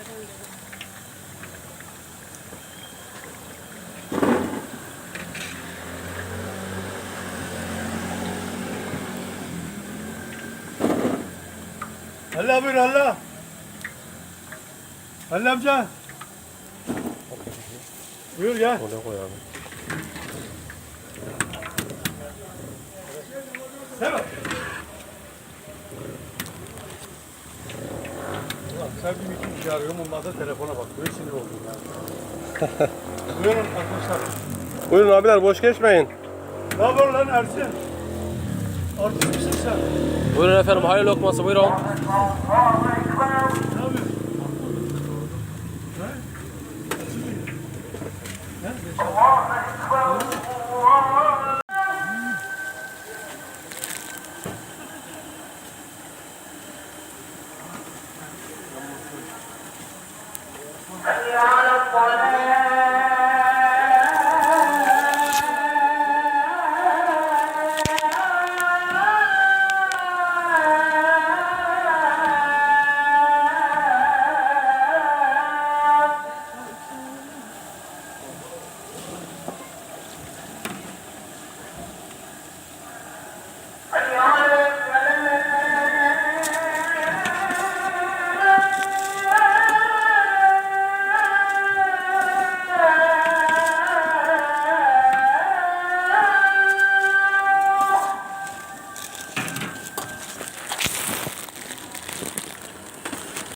zaten dedim. Halil buyur Halil. Halil amca. Buyur gel. Oraya koy abi. Serap. Sen bir iki kişi arıyorum ondan da telefona bak. Böyle sinir oldum ya. Buyurun arkadaşlar. Buyurun abiler boş geçmeyin. Ne haber lan Ersin? Artist misin sen? Buyurun efendim hayır lokması buyurun. Ne yapıyorsun? Ne? Ne? Yeah, I'm